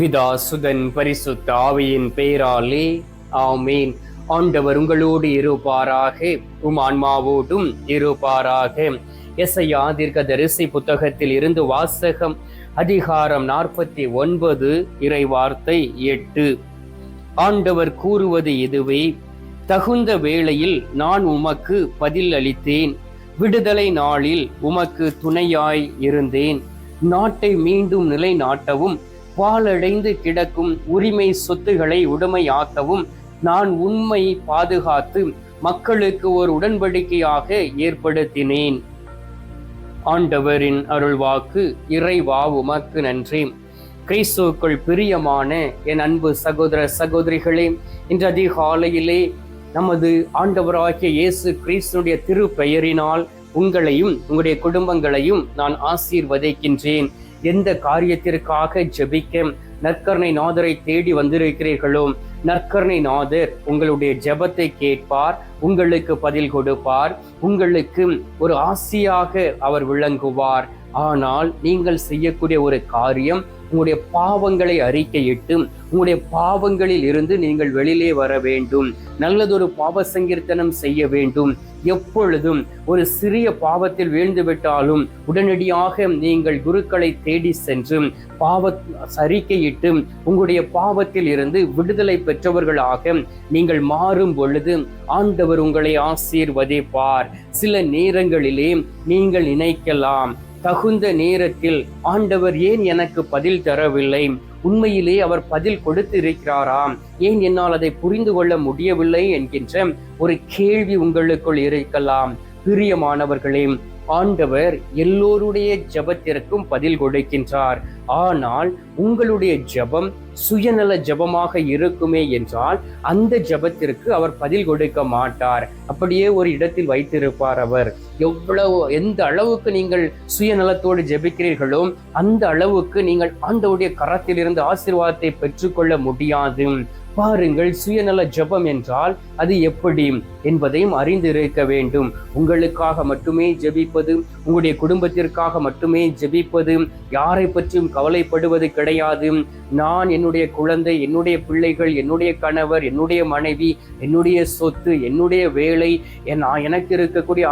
பிதா சுதன் பரிசுத்த ஆவியின் பெயராலே ஆமீன். ஆண்டவர் உங்களோடு இருப்பாராக உம் ஆன்மாவோடும் இருப்பாராக. எஸ்ஐயா தீர்க்க தரிசி புத்தகத்தில் இருந்து வாசகம் அதிகாரம் நாற்பத்தி ஒன்பது இறைவார்த்தை எட்டு. ஆண்டவர் கூறுவது இதுவே தகுந்த வேளையில் நான் உமக்கு பதில் அளித்தேன். விடுதலை நாளில் உமக்கு துணையாய் இருந்தேன். நாட்டை மீண்டும் நிலைநாட்டவும் பாலடைந்து கிடக்கும் உரிமை சொத்துகளை உடைமையாக்கவும் நான் உண்மை பாதுகாத்து மக்களுக்கு ஒரு உடன்படிக்கையாக ஏற்படுத்தினேன். ஆண்டவரின் அருள்வாக்கு இறைவா உமக்கு நன்றி. கிறிஸ்துவுக்குள் பிரியமான என் அன்பு சகோதர சகோதரிகளே இன்று அதிகாலையிலே நமது ஆண்டவராகிய இயேசு கிறிஸ்துடைய திருப்பெயரினால் உங்களையும் உங்களுடைய குடும்பங்களையும் நான் ஆசீர்வதிக்கின்றேன். எந்த காரியத்திற்காக ஜெபிக்க நற்கருணை நாதரை தேடி வந்திருக்கிறீர்களோ நற்கருணை நாதர் உங்களுடைய ஜெபத்தை கேட்பார் உங்களுக்கு பதில் கொடுப்பார் உங்களுக்கு ஒரு ஆசியாக அவர் விளங்குவார். ஆனால் நீங்கள் செய்யக்கூடிய ஒரு காரியம் உங்களுடைய பாவங்களை அறிக்கையிட்டு உங்களுடைய பாவங்களில் இருந்து நீங்கள் வெளியிலே வர வேண்டும். நல்லதொரு பாவ சங்கீர்த்தனம் செய்ய வேண்டும். எப்பொழுதும் ஒரு சிறிய பாவத்தில் வீழ்ந்துவிட்டாலும் உடனடியாக நீங்கள் குருக்களை தேடி சென்று பாவ அறிக்கையிட்டு உங்களுடைய பாவத்தில் இருந்து விடுதலை பெற்றவர்களாக நீங்கள் மாறும் பொழுது ஆண்டவர் உங்களை ஆசீர்வதிப்பார். சில நேரங்களிலே நீங்கள் நினைக்கலாம் தகுந்த நேரத்தில் ஆண்டவர் ஏன் எனக்கு பதில் தரவில்லை? உண்மையிலே அவர் பதில் கொடுத்து இருக்கிறாராம் ஏன் என்னால் அதை புரிந்து கொள்ள முடியவில்லை என்கின்ற ஒரு கேள்வி உங்களுக்குள் இருக்கலாம். பிரியமானவர்களே ஆண்டவர் எல்லோருடைய ஜபத்திற்கும் பதில் கொடுக்கின்றார். ஆனால் உங்களுடைய ஜபம் சுயநல ஜபமாக இருக்குமே என்றால் அந்த ஜபத்திற்கு அவர் பதில் கொடுக்க மாட்டார். அப்படியே ஒரு இடத்தில் வைத்திருப்பார் அவர். எவ்வளவு எந்த அளவுக்கு நீங்கள் சுயநலத்தோடு ஜெபிக்கிறீர்களோ அந்த அளவுக்கு நீங்கள் ஆண்டவுடைய கரத்திலிருந்து ஆசீர்வாதத்தை பெற்றுக்கொள்ள முடியாது. பாருங்கள் சுயநல ஜபம் என்றால் அது எப்படி என்பதையும் அறிந்து இருக்க வேண்டும். உங்களுக்காக மட்டுமே ஜெபிப்பது உங்களுடைய குடும்பத்திற்காக மட்டுமே ஜெபிப்பது யாரை பற்றியும் கவலைப்படுவது கிடையாது. நான் என்னுடைய குழந்தை என்னுடைய பிள்ளைகள் என்னுடைய கணவர் என்னுடைய மனைவி என்னுடைய சொத்து என்னுடைய வேலை என் எனக்கு இருக்கக்கூடிய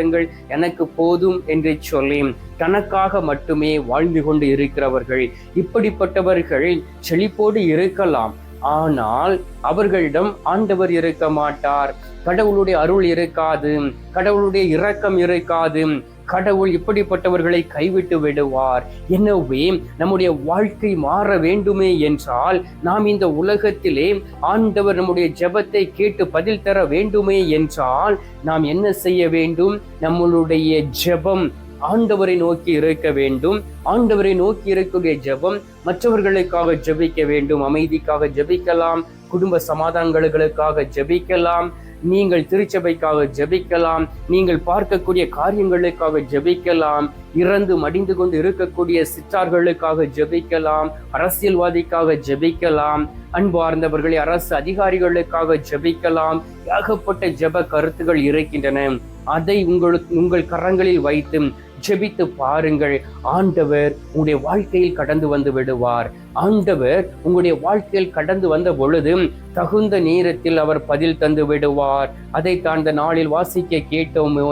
ஆசிர்வாதங்கள் எனக்கு போதும் என்று சொல்லி தனக்காக மட்டுமே வாழ்ந்து கொண்டு இருக்கிறவர்கள் இப்படிப்பட்டவர்கள் செழிப்போடு இருக்கலாம். ஆனால் அவர்களிடம் ஆண்டவர் இருக்க மாட்டார். கடவுளுடைய அருள் இருக்காது கடவுளுடைய இரக்கம் இருக்காது. கடவுள் இப்படிப்பட்டவர்களை கைவிட்டு விடுவார். எனவே நம்முடைய வாழ்க்கை மாற வேண்டுமே என்றால் நாம் இந்த உலகத்திலே ஆண்டவர் நம்முடைய ஜெபத்தை கேட்டு பதில் தர வேண்டுமே என்றால் நாம் என்ன செய்ய வேண்டும்? நம்மளுடைய ஜெபம் ஆண்டவரை நோக்கி இருக்க வேண்டும். ஆண்டவரை நோக்கி இருக்கக்கூடிய ஜெபம் மற்றவர்களுக்காக ஜெபிக்க வேண்டும். அமைதிக்காக ஜெபிக்கலாம். குடும்ப சமாதானங்களுக்காக ஜெபிக்கலாம். நீங்கள் திருச்சபைக்காக ஜெபிக்கலாம். நீங்கள் பார்க்கக்கூடிய காரியங்களுக்காக ஜெபிக்கலாம். இறந்து மடிந்து கொண்டு இருக்கக்கூடிய சிற்றார்களுக்காக ஜெபிக்கலாம். அரசியல்வாதிக்காக ஜெபிக்கலாம். அன்பார்ந்தவர்களை அரசு அதிகாரிகளுக்காக ஜெபிக்கலாம். ஏகப்பட்ட ஜெப கருத்துகள் இருக்கின்றன. அதை உங்களுக்கு உங்கள் கரங்களில் வைத்து ஜெபித்து பாருங்கள். ஆண்டவர் உங்களுடைய வாழ்க்கையில் கடந்து வந்து விடுவார். ஆண்டவர் உங்களுடைய வாழ்க்கையில் கடந்து வந்த பொழுது தகுந்த நேரத்தில் அவர் பதில் தந்து விடுவார். அதை தாண்ட நாளில் வாசிக்க கேட்டோமோ.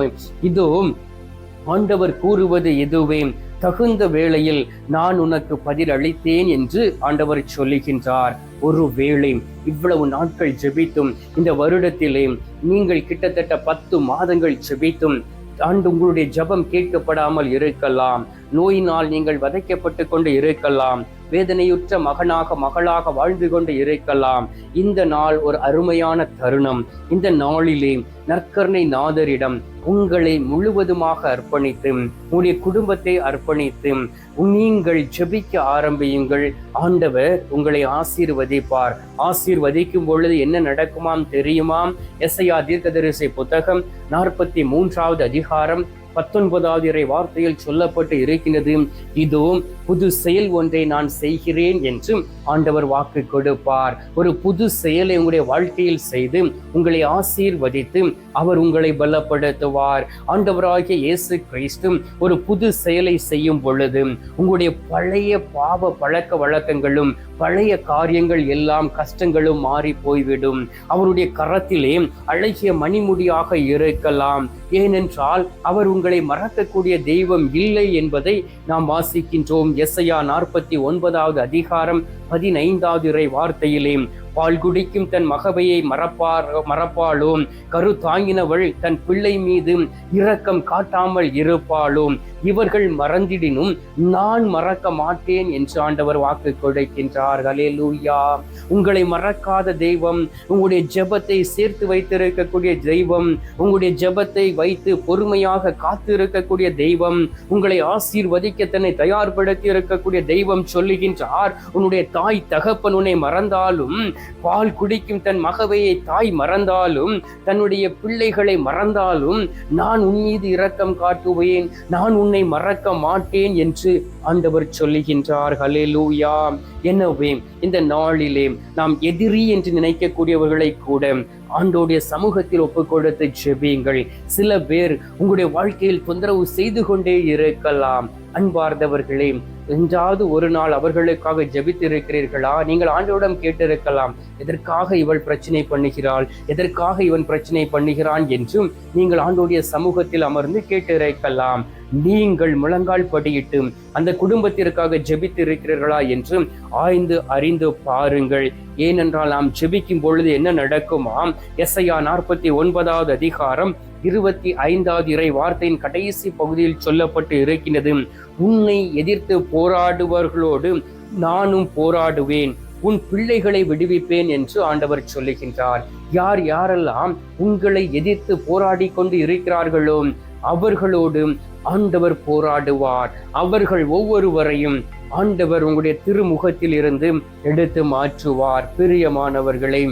இதோ ஆண்டவர் கூறுவது எதுவே? தகுந்த வேளையில் நான் உனக்கு பதில் அளித்தேன் என்று ஆண்டவர் சொல்லுகின்றார். ஒரு வேளை இவ்வளவு நாட்கள் ஜெபித்தும் இந்த வருடத்திலே நீங்கள் கிட்டத்தட்ட பத்து மாதங்கள் ஜெபித்தும் ஆண்டு உங்களுடைய ஜபம் கேட்கப்படாமல் இருக்கலாம். நோயினால் நீங்கள் வதைக்கப்பட்டு கொண்டு இருக்கலாம். வேதனையுற்ற மகனாக மகளாக வாழ்ந்து கொண்டு இருக்கலாம். இந்த நாள் ஒரு அருமையான தருணம். இந்த நாளிலே நற்கருணை நாதரிடம் உங்களை முழுவதுமாக அர்ப்பணித்து உங்களுடைய குடும்பத்தை அர்ப்பணித்து நீங்கள் ஜெபிக்க ஆரம்பியுங்கள். ஆண்டவர் உங்களை ஆசீர்வதிப்பார். ஆசீர்வதிக்கும் பொழுது என்ன நடக்குமாம் தெரியுமாம் எஸ்ஐயா தீர்க்கதரிசி புத்தகம் நாற்பத்தி மூன்றாவது அதிகாரம் பத்தொன்பதாவது இறை வார்த்தையில் சொல்லப்பட்டு இருக்கின்றது. இதோ புது செயல் ஒன்றை நான் செய்கிறேன் என்று ஆண்டவர் வாக்கு கொடுப்பார். ஒரு புது செயலை உங்களுடைய வாழ்க்கையில் செய்து உங்களை ஆசீர்வதித்து அவர் உங்களை பலப்படுத்துவார். ஆண்டவராகிய இயேசு கிறிஸ்து ஒரு புது செயலை செய்யும் பொழுது உங்களுடைய பழைய பாவ பழக்க வழக்கங்களும் பழைய காரியங்கள் எல்லாம் கஷ்டங்களும் மாறி போய்விடும். அவருடைய கரத்திலே அழகிய மணிமுடியாக இருக்கலாம். ஏனென்றால் அவர் உங்கள் மறக்கக்கூடிய தெய்வம் இல்லை என்பதை நாம் வாசிக்கின்றோம். எஸ்ஐயா நாற்பத்தி ஒன்பதாவது அதிகாரம் பதினைந்தாவது இறை வார்த்தையிலே. பால் குடிக்கும் தன் மகவையை மறப்பார் மறப்பாளும் கரு தாங்கினவள் தன் பிள்ளை மீது இரக்கம் காட்டாமல் இருப்பாளும். இவர்கள் மறந்திடினும் நான் மறக்க மாட்டேன் என்று ஆண்டவர் வாக்கு கொடுக்கின்றார். லூயா உங்களை மறக்காத தெய்வம் உங்களுடைய ஜெபத்தை சேர்த்து வைத்திருக்கக்கூடிய தெய்வம் உங்களுடைய ஜெபத்தை வைத்து பொறுமையாக காத்து இருக்கக்கூடிய தெய்வம் உங்களை ஆசீர்வதிக்க தன்னை தயார்படுத்தி இருக்கக்கூடிய தெய்வம் சொல்லுகின்றார். உன்னுடைய தாய் தகப்பன் உன்னை மறந்தாலும் பால் குடிக்கும் தன் மகவையை தாய் மறந்தாலும் தன்னுடைய பிள்ளைகளை மறந்தாலும் நான் உன் மீது இரக்கம் காட்டுவேன் நான் உன்னை மறக்க மாட்டேன் என்று ஆண்டவர் சொல்லுகின்றார். ஹலெலூயா எனவே இந்த நாளிலே நாம் எதிரி என்று நினைக்கக்கூடியவர்களை கூட ஆண்டோடைய சமூகத்தில் ஒப்பு கொடுத்து ஜெபியுங்கள். சில பேர் உங்களுடைய வாழ்க்கையில் தொந்தரவு செய்து கொண்டே இருக்கலாம். அன்பார்ந்தவர்களே என்றாவது ஒரு நாள் அவர்களுக்காக ஜபித்திருக்கிறீர்களா? நீங்கள் ஆண்டோடம் கேட்டிருக்கலாம் எதற்காக இவள் பிரச்சனை பண்ணுகிறாள் எதற்காக இவன் பிரச்சனை பண்ணுகிறான் என்றும் நீங்கள் ஆண்டோடைய சமூகத்தில் அமர்ந்து கேட்டிருக்கலாம். நீங்கள் முழங்கால் படியிட்டு அந்த குடும்பத்திற்காக ஜெபித்திருக்கிறீர்களா என்று ஆய்ந்து அறிந்து பாருங்கள். ஏனென்றால் நாம் ஜெபிக்கும் பொழுது என்ன நடக்குமாம் எஸ்ஐயா நாற்பத்தி ஒன்பதாவது அதிகாரம் இருபத்தி ஐந்தாவது இறை வார்த்தையின் கடைசி பகுதியில் சொல்லப்பட்டு இருக்கின்றது. உன்னை எதிர்த்து போராடுபவர்களோடு நானும் போராடுவேன். உன் பிள்ளைகளை விடுவிப்பேன் என்று ஆண்டவர் சொல்லுகின்றார். யார் யாரெல்லாம் உங்களை எதிர்த்து போராடி கொண்டு இருக்கிறார்களோ அவர்களோடு ஆண்டவர் போராடுவார். அவர்கள் ஒவ்வொருவரையும் ஆண்டவர் உங்களுடைய திருமுகத்தில் இருந்து எடுத்து மாற்றுவார். பிரியமானவர்களை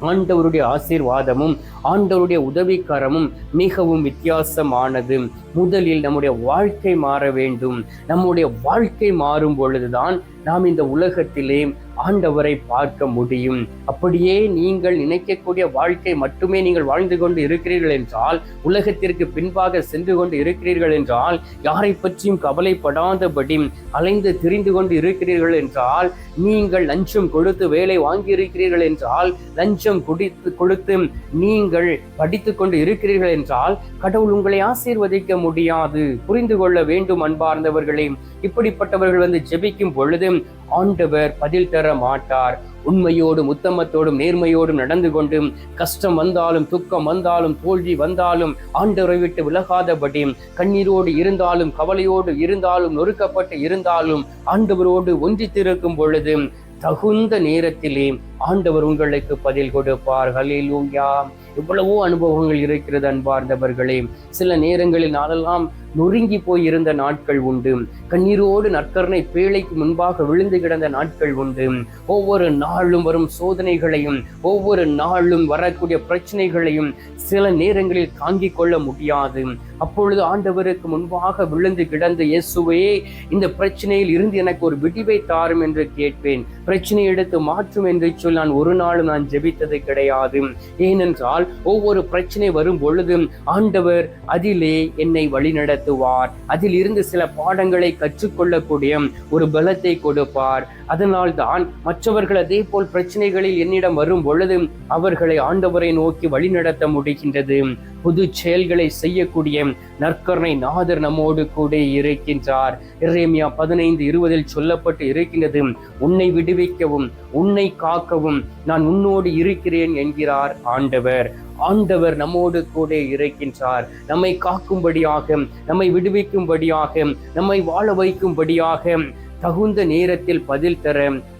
ஆண்டவருடைய ஆசீர்வாதமும் ஆண்டவருடைய உதவிக்கரமும் மிகவும் வித்தியாசமானது. முதலில் நம்முடைய வாழ்க்கை மாற வேண்டும். நம்முடைய வாழ்க்கை மாறும் பொழுதுதான் நாம் இந்த உலகத்திலே ஆண்டவரை பார்க்க முடியும். அப்படியே நீங்கள் நினைக்கக்கூடிய வாழ்க்கை மட்டுமே நீங்கள் வாழ்ந்து கொண்டு இருக்கிறீர்கள் என்றால் உலகத்திற்கு பின்பாக சென்று கொண்டு இருக்கிறீர்கள் என்றால் யாரை பற்றியும் கவலைப்படாதபடி அலைந்து திரிந்து கொண்டு இருக்கிறீர்கள் என்றால் நீங்கள் லஞ்சம் கொடுத்து வேலை வாங்கி இருக்கிறீர்கள் என்றால் லஞ்சம் குடித்து கொடுத்து நீங்கள் படித்து கொண்டு இருக்கிறீர்கள் என்றால் கடவுள் உங்களை ஆசீர்வதிக்க முடியாது. புரிந்து கொள்ள வேண்டும் அன்பார்ந்தவர்களே. இப்படிப்பட்டவர்கள் வந்து ஜெபிக்கும் பொழுது ஆண்டவர் பதில் தர மாட்டார். உண்மையோடும் உத்தமத்தோடும் நேர்மையோடும் நடந்து கொண்டும் கஷ்டம் வந்தாலும் துக்கம் வந்தாலும் தோல்வி வந்தாலும் ஆண்டவரை விட்டு விலகாதபடி கண்ணீரோடு இருந்தாலும் கவலையோடு இருந்தாலும் நொறுக்கப்பட்டு இருந்தாலும் ஆண்டவரோடு ஒன்றித்திருக்கும் பொழுது தகுந்த நேரத்திலே ஆண்டவர் உங்களுக்கு பதில் கொடுப்பார். ஹலிலூயா எவ்வளவோ அனுபவங்கள் இருக்கிறது அன்பார்ந்தவர்களே சில நேரங்களில் நாளெல்லாம் நொறுங்கி போய் இருந்த நாட்கள் உண்டு. கண்ணீரோடு நற்கரணை பேழைக்கு முன்பாக விழுந்து கிடந்த நாட்கள் உண்டு. ஒவ்வொரு நாளும் வரும் சோதனைகளையும் ஒவ்வொரு நாளும் வரக்கூடிய பிரச்சனைகளையும் சில நேரங்களில் தாங்கிக் கொள்ள முடியாது. அப்பொழுது ஆண்டவருக்கு முன்பாக விழுந்து கிடந்த இயேசுவே இந்த பிரச்சனையில் இருந்து எனக்கு ஒரு விடிவை தாரும் என்று கேட்பேன். பிரச்சனையை எடுத்து மாற்றும் என்று சொல் நான் ஒரு நாளும் நான் ஜெபித்தது கிடையாது. ஏனென்றால் ஒவ்வொரு பிரச்சனை வரும் பொழுதும் ஆண்டவர் அதிலே என்னை வழிநடத்துவார் அதில் இருந்து சில பாடங்களை கற்றுக்கொள்ளக்கூடிய ஒரு பலத்தை கொடுப்பார். அதனால் தான் மற்றவர்கள் அதே போல் பிரச்சனைகளில் என்னிடம் வரும் பொழுது அவர்களை ஆண்டவரை நோக்கி வழிநடத்த முடிகின்றது. புது செயல்களை செய்யக்கூடிய நற்கருணை நாதர் நம்மோடு கூட இருக்கின்றார். இறைமியா பதினைந்து இருபதில் சொல்லப்பட்டு இருக்கின்றது உன்னை விடுவிக்கவும் உன்னை காக்கவும் நான் உன்னோடு இருக்கிறேன் என்கிறார் ஆண்டவர். ஆண்டவர் நம்மோடு கூட இருக்கின்றார். நம்மை காக்கும்படியாக நம்மை விடுவிக்கும்படியாக நம்மை வாழ வைக்கும்படியாக தகுந்த நேரத்தில் பதில் தர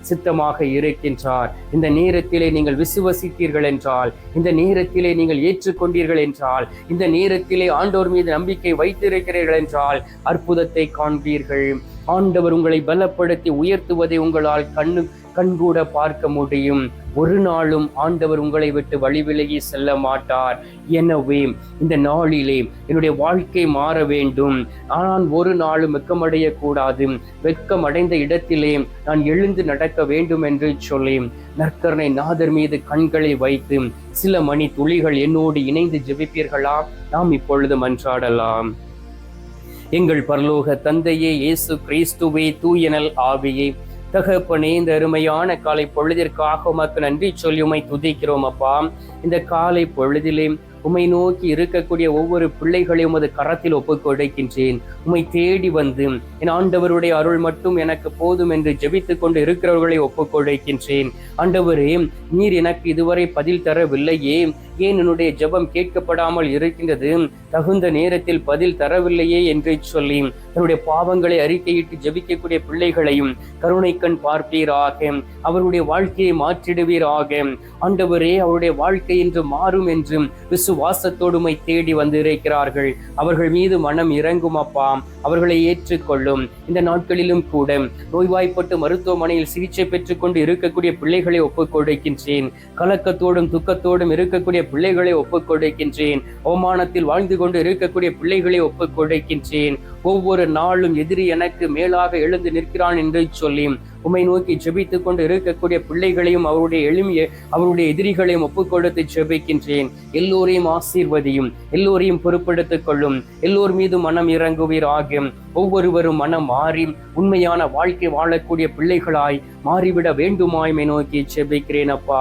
சித்தமாக இருக்கின்றார். இந்த நேரத்திலே நீங்கள் விசுவசித்தீர்கள் என்றால் இந்த நேரத்திலே நீங்கள் ஏற்றுக்கொண்டீர்கள் என்றால் இந்த நேரத்திலே ஆண்டோர் மீது நம்பிக்கை வைத்திருக்கிறீர்கள் என்றால் அற்புதத்தை காண்பீர்கள். ஆண்டவர் உங்களை பலப்படுத்தி உயர்த்துவதை உங்களால் கண்ணு கண்கூட பார்க்க முடியும். ஒரு நாளும் ஆண்டவர் உங்களை விட்டு வழி விலகி செல்ல மாட்டார். எனவே இந்த நாளிலே என்னுடைய வாழ்க்கை மாற வேண்டும். நான் ஒரு நாளும் வெக்கமடைய கூடாது வெட்கம் அடைந்த இடத்திலே நான் எழுந்து நடக்க வேண்டும் என்று சொல்லி நற்கரணை நாதர் மீது கண்களை வைத்து சில மணி துளிகள் என்னோடு இணைந்து ஜெபிப்பீர்களா? நாம் இப்பொழுது மன்றாடலாம். எங்கள் பரலோக தந்தையே இயேசு கிறிஸ்துவே தூயனல் ஆவியே. தகப்பனே இந்த அருமையான காலை பொழுதிற்காக உமக்கு நன்றி சொல்லி உமை துதிக்கிறோம் அப்பா. இந்த காலை பொழுதிலே உமை நோக்கி இருக்கக்கூடிய ஒவ்வொரு பிள்ளைகளையும் உமது கரத்தில் ஒப்புக் கொடுக்கின்றேன். உமை தேடி வந்து என் ஆண்டவருடைய அருள் மட்டும் எனக்கு போதும் என்று ஜெபித்துக் கொண்டு இருக்கிறவர்களை ஒப்புக் கொடுக்கின்றேன். ஆண்டவரே நீர் எனக்கு இதுவரை பதில் தரவில்லையே. ஏன் என்னுடைய ஜெபம் கேட்கப்படாமல் இருக்கின்றது? தகுந்த நேரத்தில் பதில் தரவில்லையே என்று சொல்லி தன்னுடைய பாவங்களை அறிக்கையிட்டு ஜெபிக்கக்கூடிய பிள்ளைகளையும் கருணை கண் பார்ப்பீராக. அவருடைய வாழ்க்கையை மாற்றிடுவீராக. ஆண்டவரே அவருடைய வாழ்க்கை என்று மாறும் என்றும் விசுவாசத்தோடுமை தேடி வந்து இருக்கிறார்கள் அவர்கள் மீது மனம் இறங்கும் அப்பா. அவர்களை ஏற்றுக்கொள்ளும். இந்த நாட்களிலும் கூட நோய்வாய்ப்பட்டு மருத்துவமனையில் சிகிச்சை பெற்றுக்கொண்டு இருக்கக்கூடிய பிள்ளைகளை ஒப்புக் கொடுக்கின்றேன் கலக்கத்தோடும் துக்கத்தோடும் இருக்கக்கூடிய பிள்ளைகளை ஒப்புக் கொடுக்கின்றேன் அவமானத்தில் வாழ்ந்து கொண்டு இருக்கக்கூடிய பிள்ளைகளை ஒப்புக் கொடுக்கின்றேன் ஒவ்வொரு நாளும் எதிரி எனக்கு மேலாக எழுந்து நிற்கிறான் என்று சொல்லி உம்மை நோக்கி ஜெபித்துக் கொண்டு இருக்கக்கூடிய பிள்ளைகளையும் அவருடைய எளிமைய அவருடைய எதிரிகளையும் ஒப்புக் கொடுத்து ஜெபிக்கின்றேன். எல்லோரையும் ஆசீர்வதியும் எல்லோரையும் பொறுப்படுத்திக் கொள்ளும். எல்லோர் மீது மனம் இறங்குவீர் ஆகும் ஒவ்வொருவரும் மனம் மாறி உண்மையான வாழ்க்கை வாழக்கூடிய பிள்ளைகளாய் மாறிவிட வேண்டுமாய்மை நோக்கி ஜெபிக்கிறேன் அப்பா.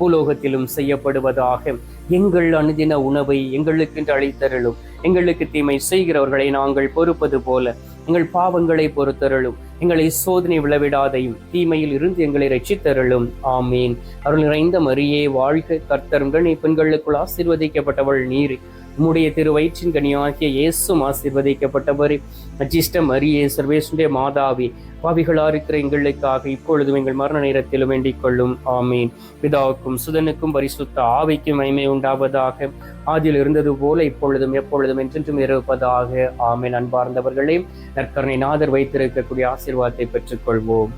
பூலோகத்திலும் செய்யப்படுவதாக எங்கள் அனுதின உணவை எங்களுக்கென்று அளித்தருளும். எங்களுக்கு தீமை செய்கிறவர்களை நாங்கள் பொறுப்பது போல எங்கள் பாவங்களை பொறுத்தருளும். எங்களை சோதனை விளவிடாதையும் தீமையில் இருந்து எங்களை ரட்சித்தருளும். ஆமீன். அருள் நிறைந்த மரியே வாழ்க கர்த்தருங்கள் பெண்களுக்குள் ஆசீர்வதிக்கப்பட்டவள் நீர். உம்முடைய திரு வயிற்றின் கனியாகிய இயேசும் ஆசீர்வதிக்கப்பட்டவர். அஜிஷ்ட மரியே சர்வேசுடைய மாதாவி பாவிகளா இருக்கிற எங்களுக்காக இப்பொழுதும் எங்கள் மரண நேரத்திலும் வேண்டிக் கொள்ளும். ஆமீன். பிதாவுக்கும் சுதனுக்கும் பரிசுத்த ஆவிக்கும் மைமை உண்டாவதாக. ஆதியில் இருந்தது போல இப்பொழுதும் எப்பொழுதும் என்றென்றும் இருப்பதாக ஆமீன். அன்பார்ந்தவர்களே நற்கரணை நாதர் வைத்திருக்கக்கூடிய ஆசீர்வாதத்தை பெற்றுக்கொள்வோம்.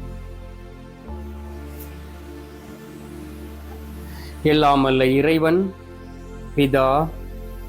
எல்லாம் அல்ல இறைவன் பிதா